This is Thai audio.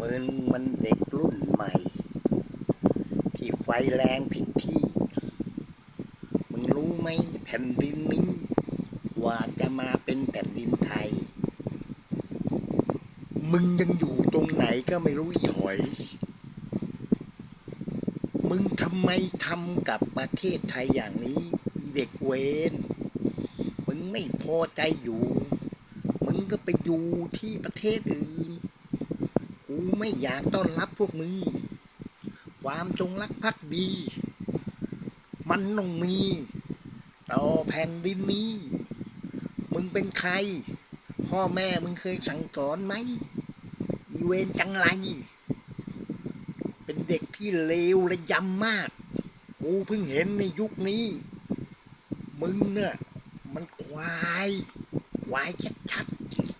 มึงมันเด็กรุ่นใหม่ ที่ไฟแรงผิดที่ มึงรู้ไหมแผ่นดินนี้ว่าจะมาเป็นแผ่นดินไทย มึงยังอยู่ตรงไหนก็ไม่รู้อีหอย มึงทำไมทำกับประเทศไทยอย่างนี้อีเด็กเวนมึงไม่พอใจอยู่ มึงก็ไปอยู่ที่ประเทศอื่น กูไม่อยากต้อนรับพวกมึง ความจงรักภักดี มันต้องมี ต่อแผ่นดินนี้ มึงเป็นใคร พ่อแม่มึงเคยสั่งสอนไหม อีเวนจังไร เป็นเด็กที่เลวและยำมาก กูเพิ่งเห็นในยุคนี้ มึงเนี่ยมันควาย ควายชัดๆ